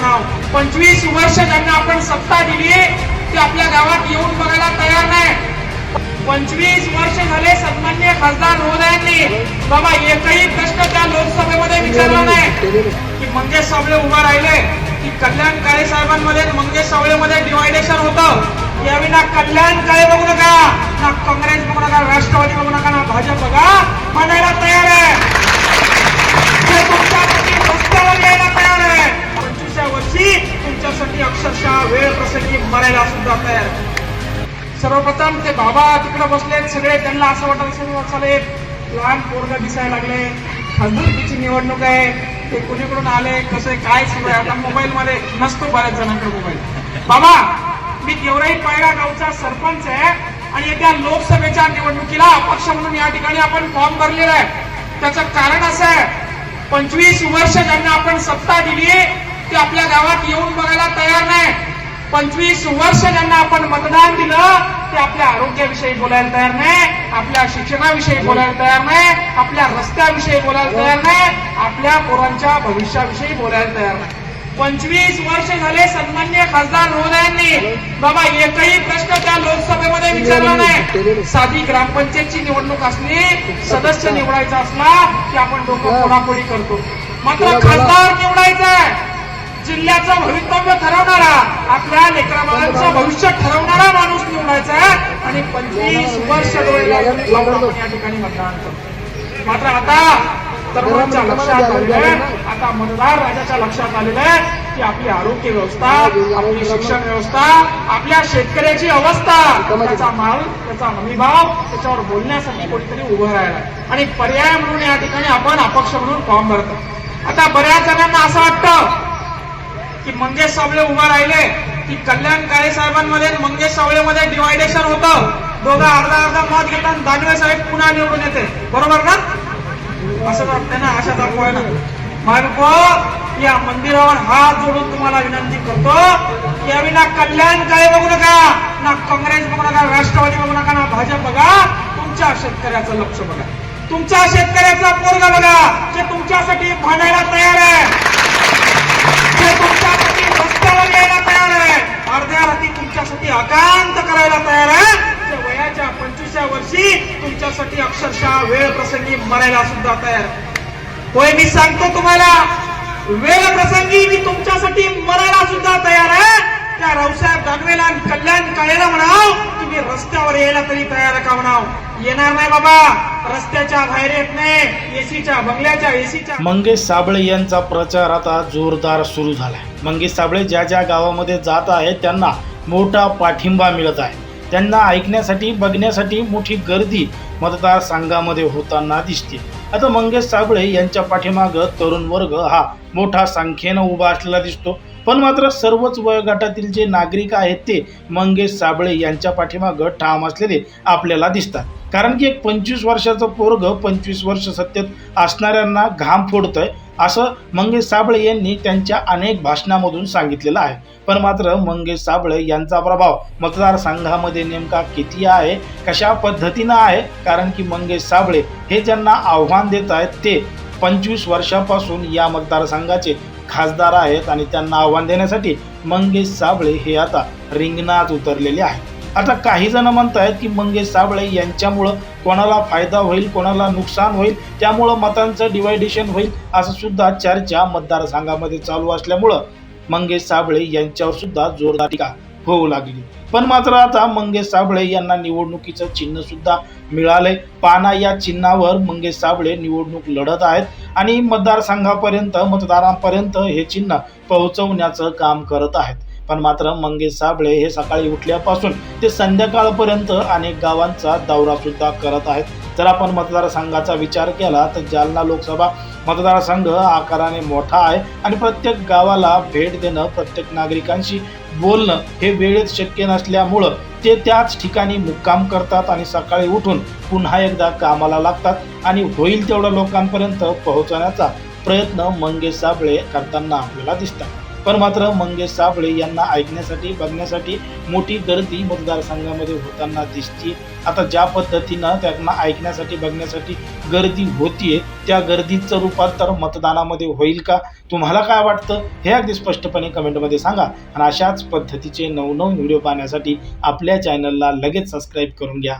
का पंचवीस वर्ष ज्यांना आपण सत्ता दिली ते आपल्या गावात येऊन बघायला तयार नाही. पंचवीस वर्ष झाले सन्मान्य खासदार महोदयांनी. बाबा एकही प्रश्न त्या लोकसभेमध्ये विचारला नाही. की मंगेश सावळे उभा राहिले की कल्याण काळे साहेबांमध्ये मंगेश सावळेमध्ये डिवायडेशन होतं. यावेळी ना कल्याणकारी बघू नका ना काँग्रेस बघू नका राष्ट्रवादी बघू नका ना भाजप बघा. म्हणायला तयार सर्वप्रथम ते बाबा तिकडे बसलेत सगळे. त्यांना असं वाटत असेल चालेल लहान पोरग दिसायला लागले. खासदारकीची निवडणूक आहे. ते कुणीकडून आले? कसं काय सुरू आहे? आता मोबाईल मध्ये नसतो बऱ्याच जणांकडे मोबाईल. बाबा मी गेवराई पायरा गावचा सरपंच आहे आणि येत्या लोकसभेच्या निवडणुकीला अपक्ष म्हणून या ठिकाणी आपण फॉर्म भरलेला आहे. त्याचं कारण असं आहे पंचवीस वर्ष ज्यांना आपण सत्ता दिली ते आपल्या गावात येऊन बघायला तयार नाही. पंचवीस वर्ष ज्यांना आपण मतदान ते आपल्या आरोग्याविषयी बोलायला तयार नाही आपल्या शिक्षणाविषयी बोलायला तयार नाही आपल्या रस्त्याविषयी बोलायला तयार नाही आपल्या पोरांच्या भविष्याविषयी बोलायला तयार नाही. पंचवीस वर्ष झाले सन्मान्य खासदार महोदयांनी. बाबा एकही प्रश्न त्या लोकसभेमध्ये विचारला नाही. साधी ग्रामपंचायतची निवडणूक असली सदस्य निवडायचा असला की आपण डोकं फोडाफोडी करतो. मात्र खासदार निवडायचा आहे जिल्ह्याचं भवितव्य ठरवणारा आपल्या लेकराबाळांचं भविष्य ठरवणारा माणूस निवडायचा आहे आणि डोळे या ठिकाणी मतदान करतो मात्र आता तरुणांच्या लक्षात आलेलं आहे. आता मतदार राजाच्या लक्षात आलेलं आहे की आपली आरोग्य व्यवस्था आपली शिक्षण व्यवस्था. आपल्या शेतकऱ्याची अवस्था त्याचा माल त्याचा हमीभाव त्याच्यावर बोलण्यासाठी कोणीतरी उभं राहिला आणि पर्याय म्हणून या ठिकाणी आपण अपक्ष म्हणून फॉर्म भरतो. आता बऱ्याच जणांना असं वाटतं की मंगेश साबळे उभा राहिले की कल्याण काळे साहेबांमध्ये मंगेश साबळेमध्ये डिवायडेशन होतं. दोघं अर्धा अर्धा मत घेतात. दानवे साहेब पुन्हा निवडून येते. बरोबर ना असं वाटतंय ना अशा दाखवायला म्हणतो या मंदिरावर हात जोडून तुम्हाला विनंती करतो की यावेळी ना कल्याण काळे बघू नका ना काँग्रेस बघू नका राष्ट्रवादी बघू नका ना भाजप बघा. तुमच्या शेतकऱ्याचं लक्ष बघा. तुमच्या शेतकऱ्याचा पोरगा बघा जे तुमच्यासाठी भांडायला तयार आहे. जे तुमच्यासाठी रस्त्यावर यायला तयार आहे. अर्ध्या रात्री तुमच्यासाठी आकांत करायला तयार त्यांच्यासाठी तुमच्यासाठी अक्षरशः वेळ प्रसंगी मरायला सुद्धा तयार. होय मी सांगतो तुम्हाला वेळ प्रसंगी मी तुमच्यासाठी मरायला सुद्धा तयार आहे. त्या रावसाहेब दानवेला कल्याण काळेला म्हणाव तुम्ही रस्त्यावर यायला तरी तयार का म्हणाव? येणार नाही बाबा रस्त्याच्या बाहेर येत नाही एसीच्या बंगल्याच्या एसीच्या मंगेश साबळे यांचा प्रचार आता जोरदार सुरू झालाय. मंगेश साबळे ज्या ज्या गावामध्ये जात आहेत त्यांना मोठा पाठिंबा मिळत आहे. त्यांना ऐकण्यासाठी बघण्यासाठी मोठी गर्दी मतदारसंघामध्ये होताना दिसते. आता मंगेश साबळे यांच्या पाठीमागं तरुण वर्ग हा मोठा संख्येनं उभा असलेला दिसतो. पण मात्र सर्वच वयोगटातील जे नागरिक आहेत ते मंगेश साबळे यांच्या पाठीमागं ठाम असलेले आपल्याला दिसतात. कारण की एक पंचवीस वर्षाचं पोरग पंचवीस वर्ष सत्तेत असणाऱ्यांना घाम फोडतंय. असं मंगेश साबळे यांनी त्यांच्या अनेक भाषणामधून सांगितलेलं आहे. पण मात्र मंगेश साबळे यांचा प्रभाव मतदारसंघामध्ये नेमका किती आहे कशा पद्धतीनं आहे? कारण की मंगेश साबळे हे ज्यांना आव्हान देत आहेत ते पंचवीस वर्षापासून या मतदारसंघाचे खासदार आहेत आणि त्यांना आव्हान देण्यासाठी मंगेश साबळे हे आता रिंगणात उतरलेले आहेत. आता काही जण म्हणत आहेत की मंगेश साबळे यांच्यामुळं कोणाला फायदा होईल कोणाला नुकसान होईल त्यामुळं मतांचं डिवायडेशन होईल असं सुद्धा चर्चा मतदारसंघामध्ये चालू असल्यामुळं मंगेश साबळे यांच्यावर सुद्धा जोरदार टीका होऊ लागली. पण मात्र आता मंगेश साबळे यांना निवडणुकीचं चिन्ह सुद्धा मिळालंय. पाना या चिन्हावर मंगेश साबळे निवडणूक लढत आहेत आणि मतदारसंघापर्यंत मतदारांपर्यंत हे चिन्ह पोहोचवण्याचं काम करत आहेत. पण मात्र मंगेश साबळे हे सकाळी उठल्यापासून ते संध्याकाळपर्यंत अनेक गावांचा दौरा सुद्धा करत आहेत. जर आपण मतदारसंघाचा विचार केला तर जालना लोकसभा मतदारसंघ आकाराने मोठा आहे आणि प्रत्येक गावाला भेट देणं प्रत्येक नागरिकांशी बोलणं हे वेळेत शक्य नसल्यामुळं ते त्याच ठिकाणी मुक्काम करतात आणि सकाळी उठून पुन्हा एकदा कामाला लागतात आणि होईल तेवढं लोकांपर्यंत पोहोचवण्याचा प्रयत्न मंगेश साबळे करताना आपल्याला दिसतात. पण मात्र मंगेश साबळे यांना ऐकण्यासाठी बघण्यासाठी मोठी गर्दी मतदारसंघामध्ये होताना दिसते. आता ज्या पद्धतीनं त्यांना ऐकण्यासाठी बघण्यासाठी गर्दी होतीये त्या गर्दीचं रूपांतर मतदानामध्ये होईल का? तुम्हाला काय वाटतं? हे अगदी स्पष्टपणे कमेंटमध्ये सांगा. आणि अशाच पद्धतीचे नवनवीन व्हिडिओ पाहण्यासाठी आपल्या चॅनलला लगेच सबस्क्राईब करून घ्या.